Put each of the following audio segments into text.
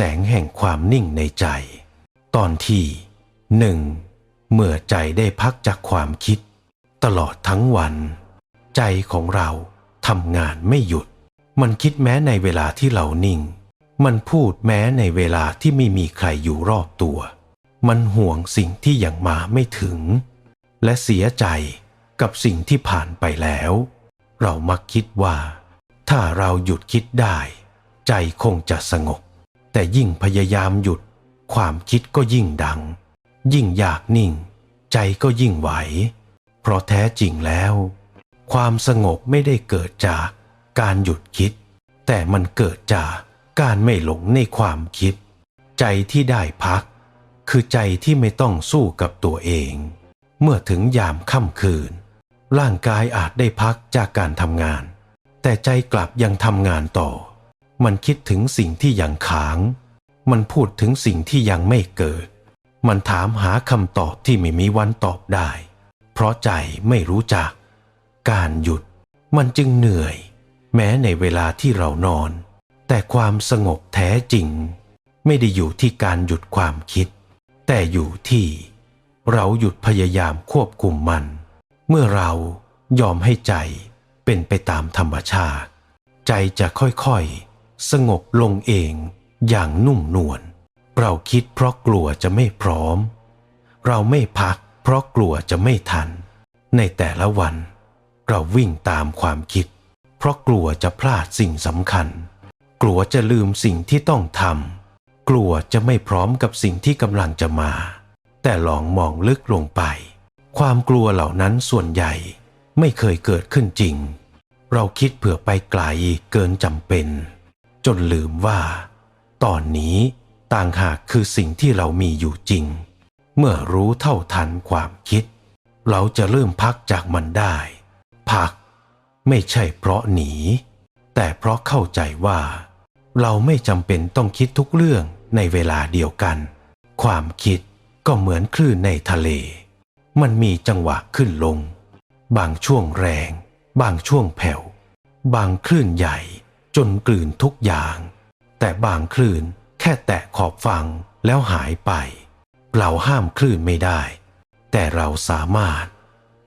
แสงแห่งความนิ่งในใจ ตอนที่หนึ่งเมื่อใจได้พักจากความคิด ตลอดทั้งวัน ใจของเราทำงานไม่หยุด มันคิดแม้ในเวลาที่เรานิ่ง มันพูดแม้ในเวลาที่ไม่มีใครอยู่รอบตัว มันห่วงสิ่งที่ยังมาไม่ถึง และเสียใจกับสิ่งที่ผ่านไปแล้ว เรามักคิดว่า ถ้าเราหยุดคิดได้ ใจคงจะสงบ แต่ยิ่งพยายามหยุด ความคิดก็ยิ่งดัง ยิ่งอยากนิ่ง ใจก็ยิ่งไหว เพราะแท้จริงแล้ว ความสงบไม่ได้เกิดจากการหยุดคิด แต่มันเกิดจากการไม่หลงในความคิด ใจที่ได้พัก คือใจที่ไม่ต้องสู้กับตัวเอง เมื่อถึงยามค่ำคืน ร่างกายอาจได้พักจากการทำงาน แต่ใจกลับยังทำงานต่อ มันคิดถึงสิ่งที่ยังค้าง มันพูดถึงสิ่งที่ยังไม่เกิด มันถามหาคำตอบที่ไม่มีวันตอบได้ เพราะใจไม่รู้จัก การหยุด มันจึงเหนื่อย แม้ในเวลาที่เรานอน แต่ความสงบแท้จริง ไม่ได้อยู่ที่การหยุดความคิด แต่อยู่ที่ เราหยุดพยายามควบคุมมัน เมื่อเรายอมให้ใจเป็นไปตามธรรมชาติ ใจจะค่อยๆ สงบลงเองอย่างนุ่มนวลเราคิดเพราะกลัวจะไม่พร้อม เราไม่พักเพราะกลัวจะไม่ทัน ในแต่ละวัน เราวิ่งตามความคิด เพราะกลัวจะพลาดสิ่งสำคัญ กลัวจะลืมสิ่งที่ต้องทำกลัวจะไม่พร้อมกับสิ่งที่กำลังจะมา แต่ลองมองลึกลงไป ความกลัวเหล่านั้นส่วนใหญ่ไม่เคยเกิดขึ้นจริง เราคิดเผื่อไปไกลเกินจำเป็น จนลืมว่า ตอนนี้ต่างหากคือสิ่งที่เรามีอยู่จริง เมื่อรู้เท่าทันความคิด เราจะเริ่มพักจากมันได้ พักไม่ใช่เพราะหนี แต่เพราะเข้าใจว่า เราไม่จำเป็นต้องคิดทุกเรื่องในเวลาเดียวกัน ความคิดก็เหมือนคลื่นในทะเล มันมีจังหวะขึ้นลง บางช่วงแรง บางช่วงแผ่ว บางคลื่นใหญ่ จนกลืนทุกอย่าง แต่บางคลื่นแค่แตะขอบฟังแล้วหายไป เราห้ามคลื่นไม่ได้ แต่เราสามารถ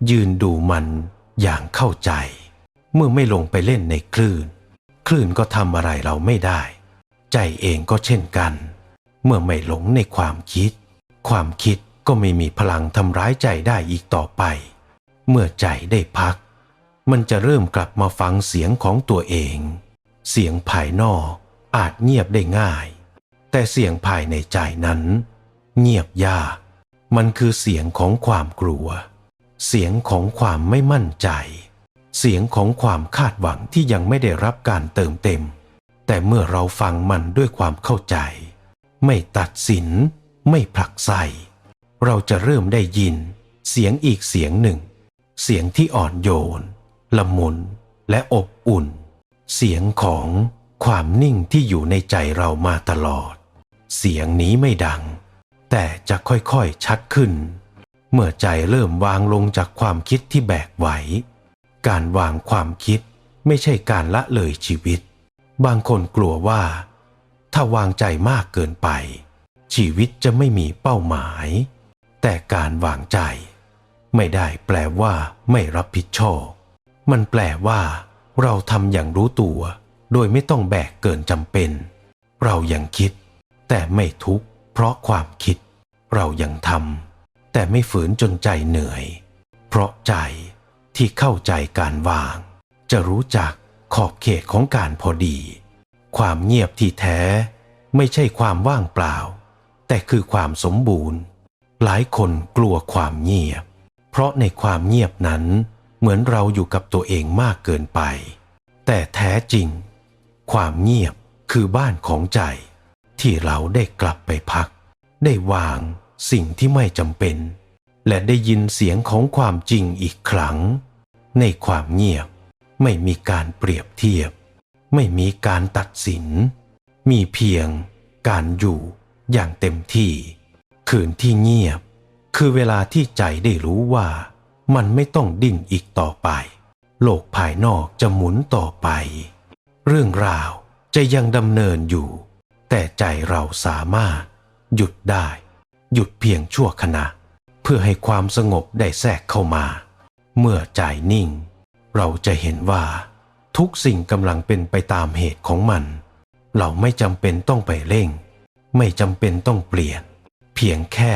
ยืนดูมันอย่างเข้าใจ เมื่อไม่ลงไปเล่นในคลื่น คลื่นก็ทำอะไรเราไม่ได้ ใจเองก็เช่นกัน เมื่อไม่หลงในความคิด ความคิดก็ไม่มีพลังทำร้ายใจได้อีกต่อไป เมื่อใจได้พัก มันจะเริ่มกลับมาฟังเสียงของตัวเอง เสียงภายนอกอาจเงียบได้ง่าย แต่เสียงภายในใจนั้น เงียบยาก มันคือเสียงของความกลัว เสียงของความไม่มั่นใจ เสียงของความคาดหวังที่ยังไม่ได้รับการเติมเต็ม แต่เมื่อเราฟังมันด้วยความเข้าใจ ไม่ตัดสิน ไม่ผลักไสเราจะเริ่มได้ยิน เสียงอีกเสียงหนึ่ง เสียงที่อ่อนโยน ละมุนและอบอุ่น เสียงของความนิ่งที่อยู่ในใจเรามาตลอด เสียงนี้ไม่ดัง แต่จะค่อยๆชัดขึ้น เมื่อใจเริ่มวางลงจากความคิดที่แบกไหว การวางความคิดไม่ใช่การละเลยชีวิต บางคนกลัวว่า ถ้าวางใจมากเกินไป ชีวิตจะไม่มีเป้าหมาย แต่การวางใจ ไม่ได้แปลว่าไม่รับผิดชอบ มันแปลว่า เราทำอย่างรู้ตัว โดยไม่ต้องแบกเกินจำเป็น เรายังคิด แต่ไม่ทุกข์เพราะความคิด เรายังทำแต่ไม่ฝืนจนใจเหนื่อย เพราะใจที่เข้าใจการวาง จะรู้จักขอบเขตของการพอดี ความเงียบที่แท้ ไม่ใช่ความว่างเปล่า แต่คือความสมบูรณ์ หลายคนกลัวความเงียบ เพราะในความเงียบนั้น เหมือนเราอยู่กับตัวเองมากเกินไป แต่แท้จริง ความเงียบคือบ้านของใจ ที่เราได้กลับไปพัก ได้วางสิ่งที่ไม่จำเป็น และได้ยินเสียงของความจริงอีกครั้ง ในความเงียบไม่มีการเปรียบเทียบ ไม่มีการตัดสิน มีเพียงการอยู่อย่างเต็มที่ คืนที่เงียบ คือเวลาที่ใจได้รู้ว่า มันไม่ต้องดิ้นอีกต่อไป โลกภายนอกจะหมุนต่อไป เรื่องราวจะยังดำเนินอยู่ แต่ใจเราสามารถ หยุดได้ หยุดเพียงชั่วขณะ เพื่อให้ความสงบได้แทรกเข้ามา เมื่อใจนิ่ง เราจะเห็นว่า ทุกสิ่งกำลังเป็นไปตามเหตุของมัน เราไม่จำเป็นต้องไปเร่ง ไม่จำเป็นต้องเปลี่ยน เพียงแค่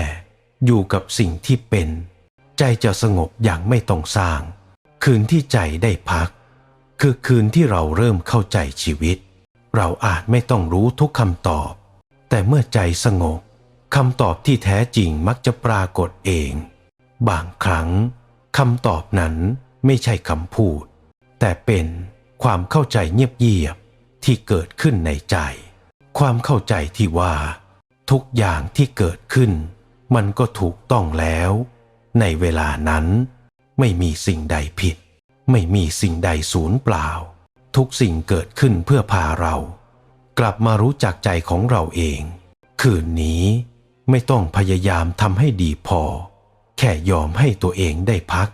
อยู่กับสิ่งที่เป็น ใจจะสงบอย่างไม่ต้องสร้าง คืนที่ใจได้พัก คือคืนที่เราเริ่มเข้าใจชีวิต เราอาจไม่ต้องรู้ทุกคำตอบ แต่เมื่อใจสงบคำตอบที่แท้จริงมักจะปรากฏเอง บางครั้งคำตอบนั้นไม่ใช่คำพูด แต่เป็นความเข้าใจเงียบๆที่เกิดขึ้นในใจ ความเข้าใจที่ว่า ทุกอย่างที่เกิดขึ้น มันก็ถูกต้องแล้ว ในเวลานั้นไม่มีสิ่งใดผิด ไม่มีสิ่งใดสูญเปล่า ทุกสิ่งเกิดขึ้นเพื่อพาเรา กลับมารู้จักใจของเราเอง คืนนี้ไม่ต้องพยายามทำให้ดีพอ แค่ยอมให้ตัวเองได้พัก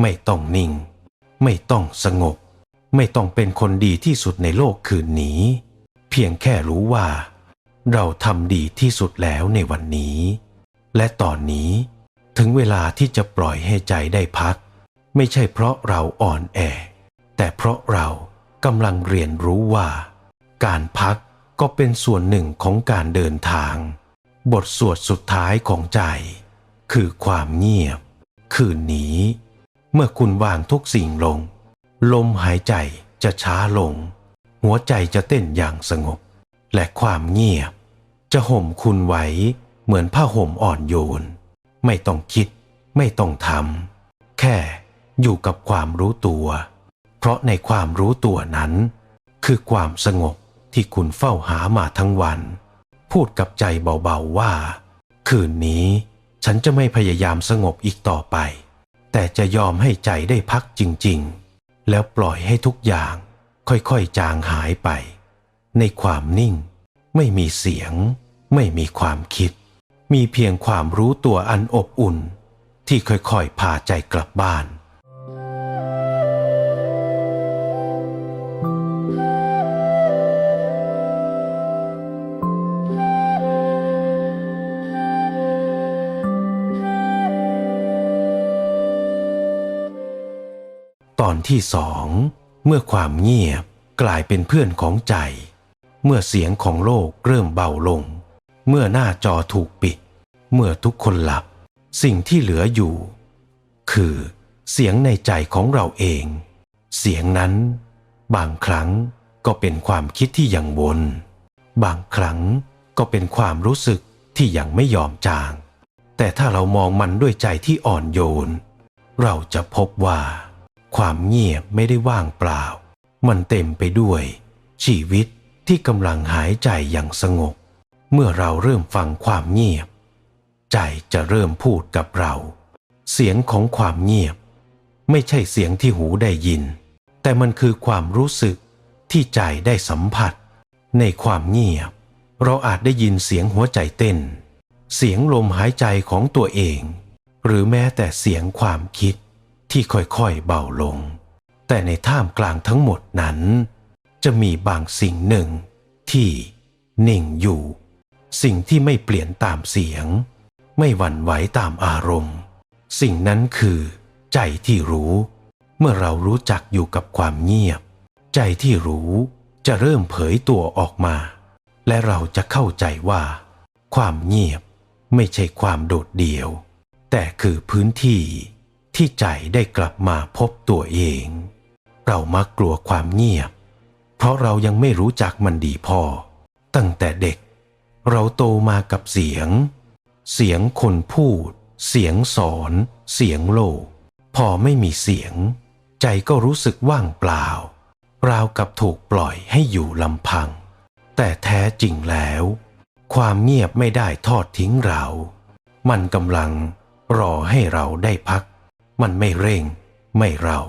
ไม่ต้องนิ่ง ไม่ต้องสงบ ไม่ต้องเป็นคนดีที่สุดในโลกคืนนี้ เพียงแค่รู้ว่า เราทำดีที่สุดแล้วในวันนี้ และตอนนี้ ถึงเวลาที่จะปล่อยให้ใจได้พัก ไม่ใช่เพราะเราอ่อนแอ แต่เพราะเรากำลังเรียนรู้ว่า การพักก็เป็นส่วนหนึ่งของการเดินทาง บทสวดสุดท้ายของใจ คือความเงียบ คืนนี้ เมื่อคุณวางทุกสิ่งลง ลมหายใจจะช้าลง หัวใจจะเต้นอย่างสงบ และความเงียบ จะห่มคุณไว้เหมือนผ้าห่มอ่อนโยน ไม่ต้องคิด ไม่ต้องทำแค่อยู่กับความรู้ตัว เพราะในความรู้ตัวนั้น คือความสงบที่คุณเฝ้าหามาทั้งวัน พูดกับใจเบาๆว่า คืนนี้ฉันจะไม่พยายามสงบอีกต่อไป แต่จะยอมให้ใจได้พักจริงๆ แล้วปล่อยให้ทุกอย่างค่อยๆจางหายไป ในความนิ่ง ไม่มีเสียง ไม่มีความคิด มีเพียงความรู้ตัวอันอบอุ่น ที่ค่อยๆพาใจกลับบ้าน ตอนที่สองเมื่อความเงียบกลายเป็นเพื่อนของใจ เมื่อเสียงของโลกเริ่มเบาลง เมื่อหน้าจอถูกปิด เมื่อทุกคนหลับ สิ่งที่เหลืออยู่ คือเสียงในใจของเราเอง เสียงนั้น บางครั้งก็เป็นความคิดที่ยังวน บางครั้งก็เป็นความรู้สึกที่ยังไม่ยอมจาง แต่ถ้าเรามองมันด้วยใจที่อ่อนโยน เราจะพบว่า ความเงียบไม่ได้ว่างเปล่า มันเต็มไปด้วย ชีวิตที่กำลังหายใจอย่างสงบ เมื่อเราเริ่มฟังความเงียบ ใจจะเริ่มพูดกับเรา เสียงของความเงียบ ไม่ใช่เสียงที่หูได้ยิน แต่มันคือความรู้สึกที่ใจได้สัมผัส ในความเงียบ เราอาจได้ยินเสียงหัวใจเต้น เสียงลมหายใจของตัวเอง หรือแม้แต่เสียงความคิดที่ค่อยๆเบาลง แต่ในท่ามกลางทั้งหมดนั้น จะมีบางสิ่งหนึ่งที่นิ่งอยู่ สิ่งที่ไม่เปลี่ยนตามเสียง ไม่หวั่นไหวตามอารมณ์ สิ่งนั้นคือ ใจที่รู้ เมื่อเรารู้จักอยู่กับความเงียบ ใจที่รู้จะเริ่มเผยตัวออกมา และเราจะเข้าใจว่า ความเงียบไม่ใช่ความโดดเดี่ยว แต่คือพื้นที่ที่ใจได้กลับมาพบตัวเอง เรามักกลัวความเงียบ เพราะเรายังไม่รู้จักมันดีพอ ตั้งแต่เด็ก เราโตมากับเสียง เสียงคนพูด เสียงสอน เสียงโลก พอไม่มีเสียง ใจก็รู้สึกว่างเปล่า ราวกับถูกปล่อยให้อยู่ลำพัง แต่แท้จริงแล้ว ความเงียบไม่ได้ทอดทิ้งเรา มันกำลังรอให้เราได้พัก มันไม่เร่ง ไม่เรา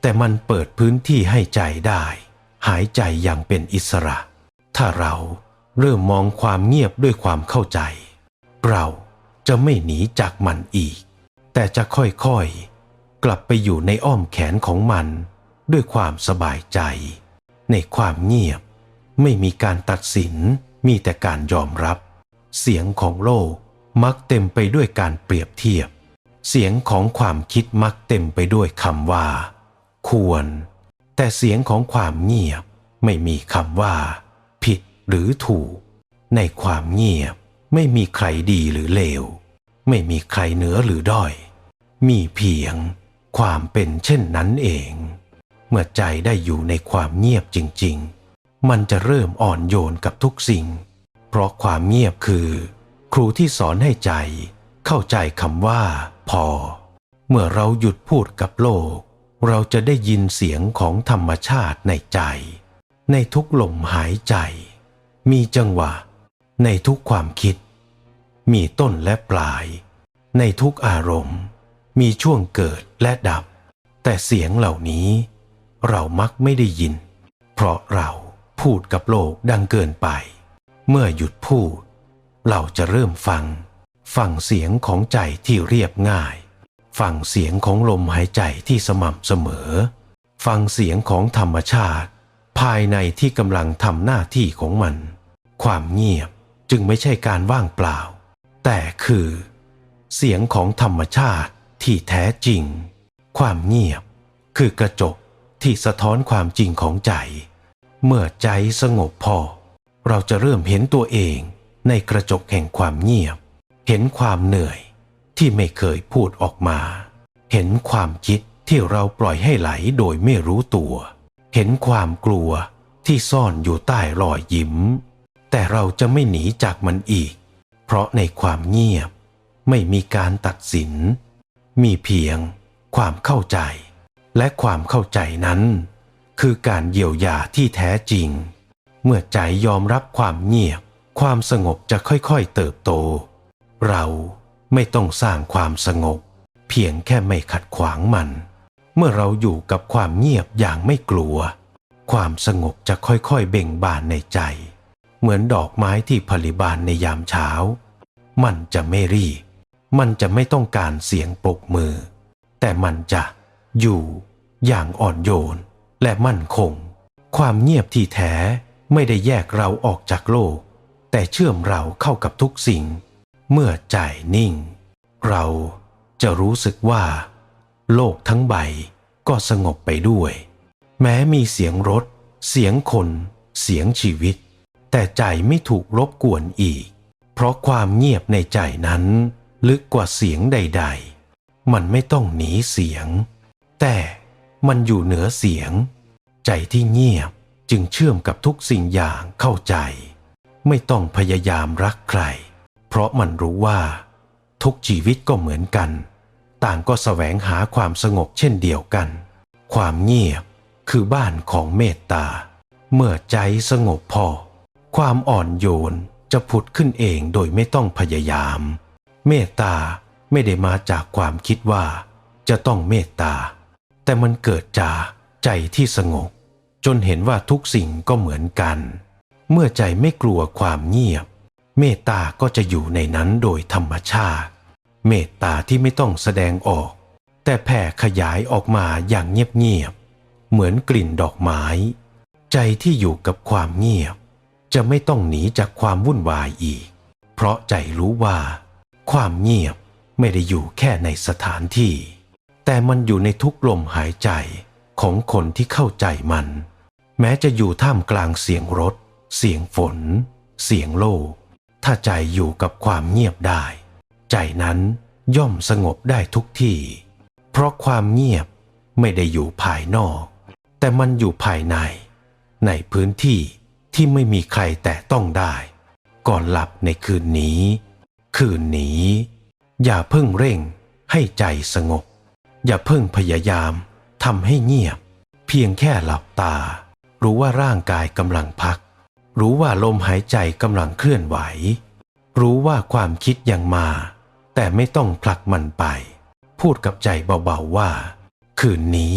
แต่มันเปิดพื้นที่ให้ใจได้ หายใจอย่างเป็นอิสระ ถ้าเรา เริ่มมองความเงียบด้วยความเข้าใจ เราจะไม่หนีจากมันอีก แต่จะค่อยๆ กลับไปอยู่ในอ้อมแขนของมันด้วยความสบายใจ ในความเงียบ ไม่มีการตัดสินมีแต่การยอมรับ เสียงของโลกมักเต็มไปด้วยการเปรียบเทียบ เสียงของความคิดมักเต็มไปด้วยคำว่า ควร แต่เสียงของความเงียบไม่มีคำว่า หรือถูก ในความเงียบไม่มีใครดีหรือเลว ไม่มีใครเหนือหรือด้อย มีเพียงความเป็นเช่นนั้นเอง เมื่อใจได้อยู่ในความเงียบจริง ๆ มันจะเริ่มอ่อนโยนกับทุกสิ่ง เพราะความเงียบคือ ครูที่สอนให้ใจ เข้าใจคำว่า พอ เมื่อเราหยุดพูดกับโลก เราจะได้ยินเสียงของธรรมชาติในใจ ในทุกลมหายใจ มีจังหวะในทุกความคิด มีต้นและปลาย ในทุกอารมณ์ มีช่วงเกิดและดับ แต่เสียงเหล่านี้ เรามักไม่ได้ยิน เพราะเราพูดกับโลกดังเกินไป เมื่อหยุดพูด เราจะเริ่มฟัง ฟังเสียงของใจที่เรียบง่าย ฟังเสียงของลมหายใจที่สม่ำเสมอ ฟังเสียงของธรรมชาติ ภายในที่กำลังทำหน้าที่ของมัน ความเงียบจึงไม่ใช่การว่างเปล่า แต่คือ เสียงของธรรมชาติที่แท้จริง ความเงียบคือกระจกที่สะท้อนความจริงของใจ เมื่อใจสงบพอ เราจะเริ่มเห็นตัวเองในกระจกแห่งความเงียบ เห็นความเหนื่อยที่ไม่เคยพูดออกมา เห็นความคิดที่เราปล่อยให้ไหลโดยไม่รู้ตัว เห็นความกลัวที่ซ่อนอยู่ใต้รอยยิ้ม แต่เราจะไม่หนีจากมันอีก เพราะในความเงียบไม่มีการตัดสิน มีเพียงความเข้าใจ และความเข้าใจนั้น คือการเยียวยาที่แท้จริง เมื่อใจยอมรับความเงียบ ความสงบจะค่อยๆเติบโต เราไม่ต้องสร้างความสงบ เพียงแค่ไม่ขัดขวางมัน เมื่อเราอยู่กับความเงียบอย่างไม่กลัว ความสงบจะค่อยๆเบ่งบานในใจ เหมือนดอกไม้ที่ผลิบานในยามเช้า มันจะไม่รีบ มันจะไม่ต้องการเสียงปรบมือ แต่มันจะอยู่อย่างอ่อนโยนและมั่นคง ความเงียบที่แท้ไม่ได้แยกเราออกจากโลก แต่เชื่อมเราเข้ากับทุกสิ่ง เมื่อใจนิ่ง เราจะรู้สึกว่า โลกทั้งใบก็สงบไปด้วย แม้มีเสียงรถ เสียงคน เสียงชีวิต แต่ใจไม่ถูกรบกวนอีก เพราะความเงียบในใจนั้น ลึกกว่าเสียงใด ๆ มันไม่ต้องหนีเสียง แต่มันอยู่เหนือเสียง ใจที่เงียบจึงเชื่อมกับทุกสิ่งอย่างเข้าใจ ไม่ต้องพยายามรักใคร เพราะมันรู้ว่า ทุกชีวิตก็เหมือนกัน ต่างก็แสวงหาความสงบเช่นเดียวกัน ความเงียบคือบ้านของเมตตา เมื่อใจสงบพอ ความอ่อนโยนจะผุดขึ้นเองโดยไม่ต้องพยายาม เมตตาไม่ได้มาจากความคิดว่า จะต้องเมตตา แต่มันเกิดจากใจที่สงบ จนเห็นว่าทุกสิ่งก็เหมือนกัน เมื่อใจไม่กลัวความเงียบ เมตตาก็จะอยู่ในนั้นโดยธรรมชาติ เมตตาที่ไม่ต้องแสดงออก แต่แผ่ขยายออกมาอย่างเงียบๆเหมือนกลิ่นดอกไม้ ใจที่อยู่กับความเงียบ จะไม่ต้องหนีจากความวุ่นวายอีก เพราะใจรู้ว่า ความเงียบไม่ได้อยู่แค่ในสถานที่ แต่มันอยู่ในทุกลมหายใจของคนที่เข้าใจมัน แม้จะอยู่ท่ามกลางเสียงรถ เสียงฝน เสียงโลก ถ้าใจอยู่กับความเงียบได้ ใจนั้นย่อมสงบได้ทุกที่ เพราะความเงียบไม่ได้อยู่ภายนอก แต่มันอยู่ภายใน ในพื้นที่ที่ไม่มีใครแตะต้องได้ ก่อนหลับในคืนนี้ คืนนี้ อย่าเพิ่งเร่งให้ใจสงบ อย่าเพิ่งพยายามทำให้เงียบ เพียงแค่หลับตา รู้ว่าร่างกายกำลังพัก รู้ว่าลมหายใจกำลังเคลื่อนไหว รู้ว่าความคิดยังมา แต่ไม่ต้องผลักมันไป พูดกับใจเบาๆว่า คืนนี้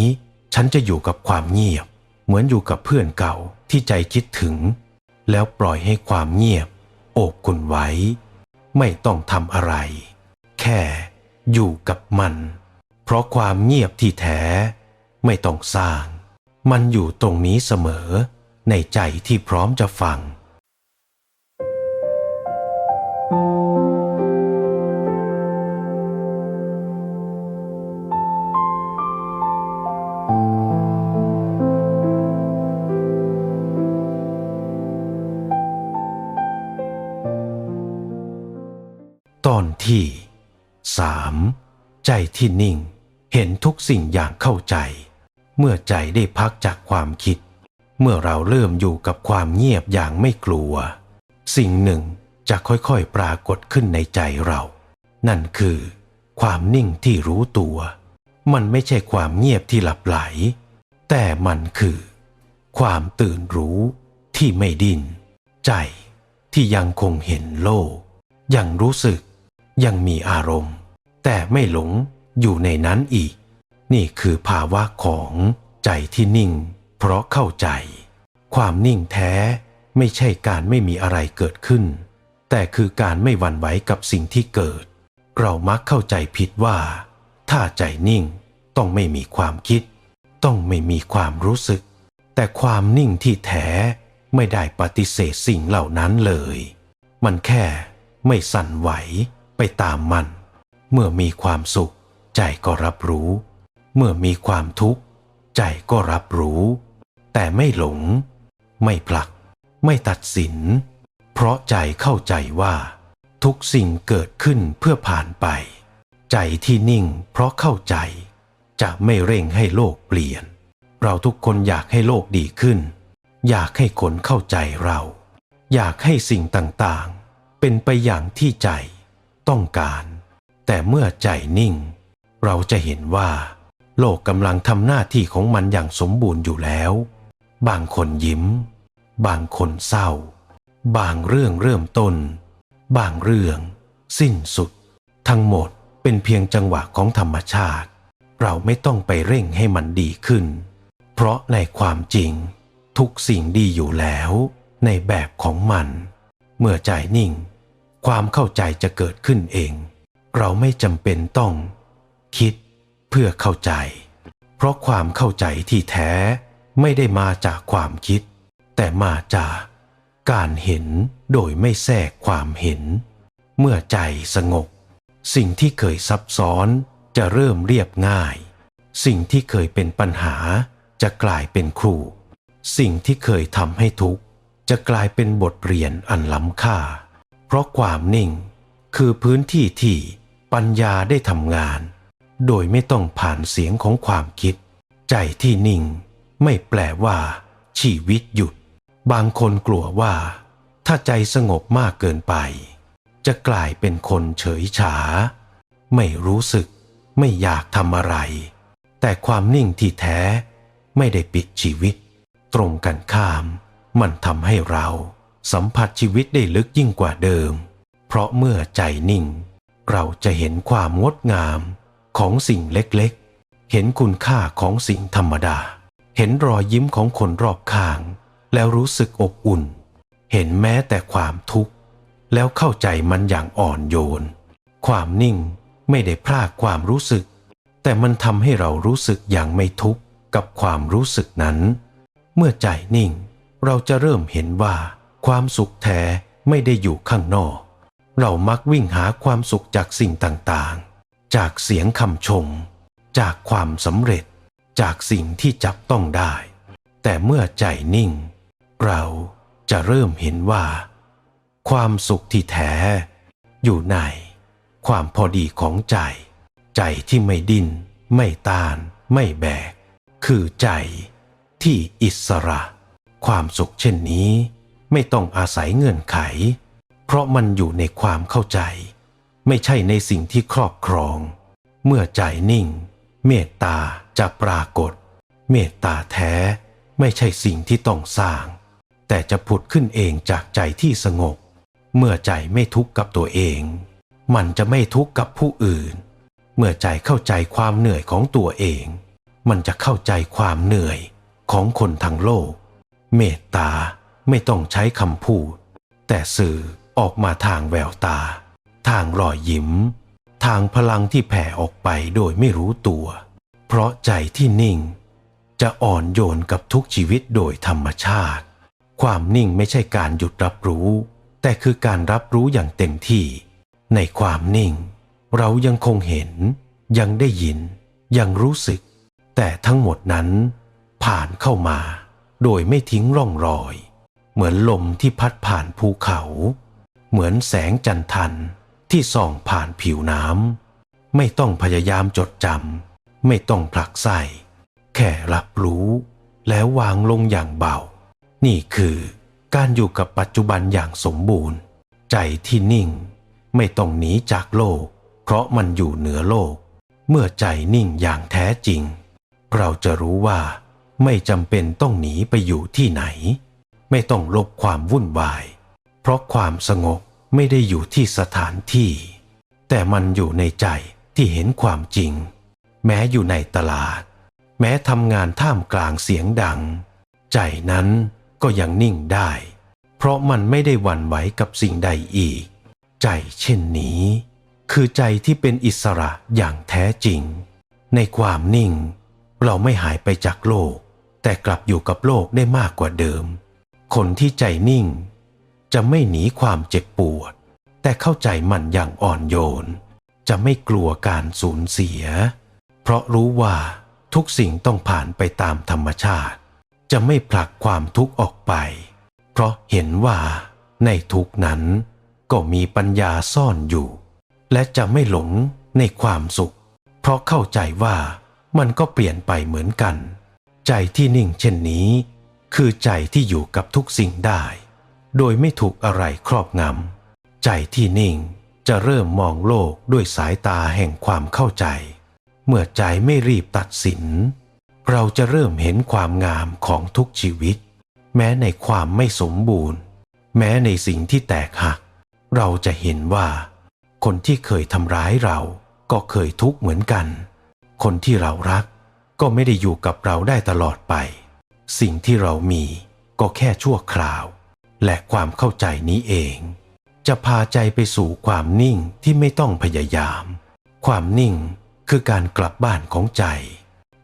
ฉันจะอยู่กับความเงียบ เหมือนอยู่กับเพื่อนเก่าที่ใจคิดถึง แล้วปล่อยให้ความเงียบ โอบคุณไว้ ไม่ต้องทำอะไร แค่อยู่กับมัน เพราะความเงียบที่แท้ ไม่ต้องสร้าง มันอยู่ตรงนี้เสมอ ในใจที่พร้อมจะฟัง ใจที่นิ่ง เห็นทุกสิ่งอย่างเข้าใจ เมื่อใจได้พักจากความคิด เมื่อเราเริ่มอยู่กับความเงียบอย่างไม่กลัว สิ่งหนึ่งจะค่อยๆปรากฏขึ้นในใจเรา นั่นคือ ความนิ่งที่รู้ตัว มันไม่ใช่ความเงียบที่หลับไหล แต่มันคือ ความตื่นรู้ที่ไม่ดิ้นใจที่ยังคงเห็นโลก ยังรู้สึก ยังมีอารมณ์ แต่ไม่หลงอยู่ในนั้นอีก นี่คือภาวะของใจที่นิ่ง เพราะเข้าใจ ความนิ่งแท้ไม่ใช่การไม่มีอะไรเกิดขึ้น แต่คือการไม่หวั่นไหวกับสิ่งที่เกิด เรามักเข้าใจผิดว่า ถ้าใจนิ่งต้องไม่มีความคิด ต้องไม่มีความรู้สึก แต่ความนิ่งที่แท้ไม่ได้ปฏิเสธสิ่งเหล่านั้นเลย มันแค่ไม่สั่นไหวไปตามมัน เมื่อมีความสุข ใจก็รับรู้ เมื่อมีความทุกข์ ใจก็รับรู้ แต่ไม่หลง ไม่ผลัก ไม่ตัดสิน เพราะใจเข้าใจว่า ทุกสิ่งเกิดขึ้นเพื่อผ่านไป ใจที่นิ่งเพราะเข้าใจ จะไม่เร่งให้โลกเปลี่ยน เราทุกคนอยากให้โลกดีขึ้น อยากให้คนเข้าใจเรา อยากให้สิ่งต่างๆ เป็นไปอย่างที่ใจต้องการ แต่เมื่อใจนิ่ง เราจะเห็นว่า โลกกำลังทำหน้าที่ของมันอย่างสมบูรณ์อยู่แล้ว บางคนยิ้ม บางคนเศร้า บางเรื่องเริ่มต้น บางเรื่อง สิ้นสุด ทั้งหมดเป็นเพียงจังหวะของธรรมชาติ เราไม่ต้องไปเร่งให้มันดีขึ้น เพราะในความจริง ทุกสิ่งดีอยู่แล้ว ในแบบของมัน เมื่อใจนิ่ง ความเข้าใจจะเกิดขึ้นเอง เราไม่จำเป็นต้อง คิดเพื่อเข้าใจ เพราะความเข้าใจที่แท้ไม่ได้มาจากความคิด แต่มาจากการเห็นโดยไม่แทรกความเห็น เมื่อใจสงบ สิ่งที่เคยซับซ้อนจะเริ่มเรียบง่าย สิ่งที่เคยเป็นปัญหาจะกลายเป็นครู สิ่งที่เคยทำให้ทุกข์ จะกลายเป็นบทเรียนอันล้ำค่า เพราะความนิ่งคือพื้นที่ที่ ปัญญาได้ทำงาน โดยไม่ต้องผ่านเสียงของความคิด ใจที่นิ่ง ไม่แปลว่า ชีวิตหยุด บางคนกลัวว่า ถ้าใจสงบมากเกินไป จะกลายเป็นคนเฉยฉา ไม่รู้สึก ไม่อยากทำอะไร แต่ความนิ่งที่แท้ ไม่ได้ปิดชีวิต ตรงกันข้าม มันทำให้เรา สัมผัสชีวิตได้ลึกยิ่งกว่าเดิม เพราะเมื่อใจนิ่ง เราจะเห็นความงดงามของสิ่งเล็กๆ เห็นคุณค่าของสิ่งธรรมดา เห็นรอยยิ้มของคนรอบข้าง แล้วรู้สึกอบอุ่น เห็นแม้แต่ความทุกข์ แล้วเข้าใจมันอย่างอ่อนโยน ความนิ่งไม่ได้พรากความรู้สึก แต่มันทำให้เรารู้สึกอย่างไม่ทุกข์กับความรู้สึกนั้น เมื่อใจนิ่งเราจะเริ่มเห็นว่าความสุขแท้ไม่ได้อยู่ข้างนอก เรามักวิ่งหาความสุขจากสิ่งต่างๆ จากเสียงคำชม จากความสำเร็จ จากสิ่งที่จับต้องได้ แต่เมื่อใจนิ่ง เราจะเริ่มเห็นว่า ความสุขที่แท้ อยู่ใน ความพอดีของใจ ใจที่ไม่ดิ้น ไม่ต้าน ไม่แบก คือใจที่อิสระ ความสุขเช่นนี้ ไม่ต้องอาศัยเงื่อนไข เพราะมันอยู่ในความเข้าใจ ไม่ใช่ในสิ่งที่ครอบครอง เมื่อใจนิ่ง เมตตาจะปรากฏ เมตตาแท้ไม่ใช่สิ่งที่ต้องสร้าง แต่จะผุดขึ้นเองจากใจที่สงบ เมื่อใจไม่ทุกข์กับตัวเอง มันจะไม่ทุกข์กับผู้อื่น เมื่อใจเข้าใจความเหนื่อยของตัวเอง มันจะเข้าใจความเหนื่อยของคนทั้งโลก เมตตาไม่ต้องใช้คำพูด แต่สื่อ ออกมาทางแววตา ทางรอยยิ้ม ทางพลังที่แผ่ออกไปโดยไม่รู้ตัว เพราะใจที่นิ่ง จะอ่อนโยนกับทุกชีวิตโดยธรรมชาติ ความนิ่งไม่ใช่การหยุดรับรู้ แต่คือการรับรู้อย่างเต็มที่ ในความนิ่ง เรายังคงเห็น ยังได้ยิน ยังรู้สึก แต่ทั้งหมดนั้น ผ่านเข้ามา โดยไม่ทิ้งร่องรอย เหมือนลมที่พัดผ่านภูเขา เหมือนแสงจันทันที่ส่องผ่านผิวน้ำ ไม่ต้องพยายามจดจำ ไม่ต้องผลักใส่แค่รับรู้ แล้ววางลงอย่างเบา นี่คือการอยู่กับปัจจุบันอย่างสมบูรณ์ ใจที่นิ่ง ไม่ต้องหนีจากโลก เพราะมันอยู่เหนือโลก เมื่อใจนิ่งอย่างแท้จริง เราจะรู้ว่าไม่จำเป็นต้องหนีไปอยู่ที่ไหน ไม่ต้องลบความวุ่นวาย เพราะความสงบ ไม่ได้อยู่ที่สถานที่ แต่มันอยู่ในใจที่เห็นความจริง แม้อยู่ในตลาด แม้ทำงานท่ามกลางเสียงดัง ใจนั้นก็ยังนิ่งได้ เพราะมันไม่ได้หวั่นไหวกับสิ่งใดอีก ใจเช่นนี้ คือใจที่เป็นอิสระอย่างแท้จริง ในความนิ่ง เราไม่หายไปจากโลก แต่กลับอยู่กับโลกได้มากกว่าเดิม คนที่ใจนิ่ง จะไม่หนีความเจ็บปวด แต่เข้าใจมันอย่างอ่อนโยน จะไม่กลัวการสูญเสีย เพราะรู้ว่าทุกสิ่งต้องผ่านไปตามธรรมชาติ จะไม่ผลักความทุกข์ออกไป เพราะเห็นว่าในทุกนั้นก็มีปัญญาซ่อนอยู่ และจะไม่หลงในความสุข เพราะเข้าใจว่ามันก็เปลี่ยนไปเหมือนกัน ใจที่นิ่งเช่นนี้ คือใจที่อยู่กับทุกสิ่งได้ โดยไม่ถูกอะไรครอบงำ ใจที่นิ่งจะเริ่มมองโลกด้วยสายตาแห่งความเข้าใจ เมื่อใจไม่รีบตัดสิน เราจะเริ่มเห็นความงามของทุกชีวิต แม้ในความไม่สมบูรณ์ แม้ในสิ่งที่แตกหัก เราจะเห็นว่า คนที่เคยทำร้ายเราก็เคยทุกข์เหมือนกัน คนที่เรารักก็ไม่ได้อยู่กับเราได้ตลอดไป สิ่งที่เรามีก็แค่ชั่วคราว และความเข้าใจนี้เอง จะพาใจไปสู่ความนิ่งที่ไม่ต้องพยายาม ความนิ่งคือการกลับบ้านของใจ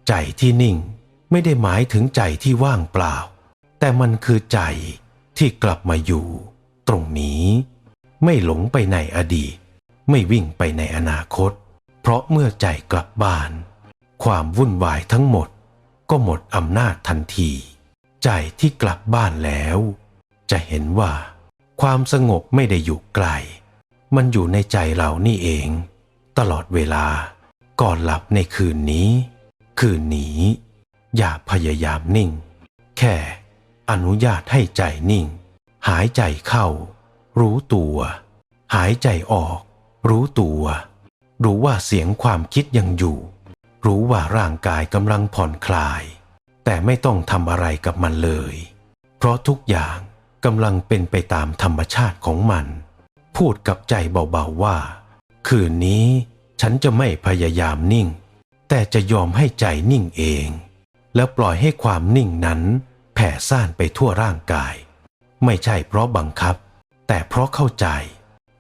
ใจที่นิ่งไม่ได้หมายถึงใจที่ว่างเปล่า แต่มันคือใจที่กลับมาอยู่ ตรงนี้ ไม่หลงไปในอดีต ไม่วิ่งไปในอนาคต เพราะเมื่อใจกลับบ้าน ความวุ่นวายทั้งหมด ก็หมดอำนาจทันที ใจที่กลับบ้านแล้ว จะเห็นว่า ความสงบไม่ได้อยู่ไกล มันอยู่ในใจเรานี่เอง ตลอดเวลาก่อนหลับในคืนนี้ คืนนี้ อย่าพยายามนิ่ง แค่อนุญาตให้ใจนิ่ง หายใจเข้า รู้ตัว หายใจออก รู้ตัว รู้ว่าเสียงความคิดยังอยู่ รู้ว่าร่างกายกำลังผ่อนคลาย แต่ไม่ต้องทำอะไรกับมันเลย เพราะทุกอย่าง กำลังเป็นไปตามธรรมชาติของมัน พูดกับใจเบาๆว่า คืนนี้ฉันจะไม่พยายามนิ่ง แต่จะยอมให้ใจนิ่งเอง แล้วปล่อยให้ความนิ่งนั้น แผ่ซ่านไปทั่วร่างกาย ไม่ใช่เพราะบังคับ แต่เพราะเข้าใจ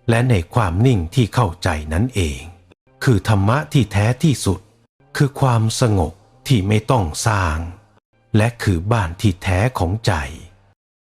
และในความนิ่งที่เข้าใจนั้นเอง คือธรรมะที่แท้ที่สุด คือความสงบที่ไม่ต้องสร้าง และคือบ้านที่แท้ของใจ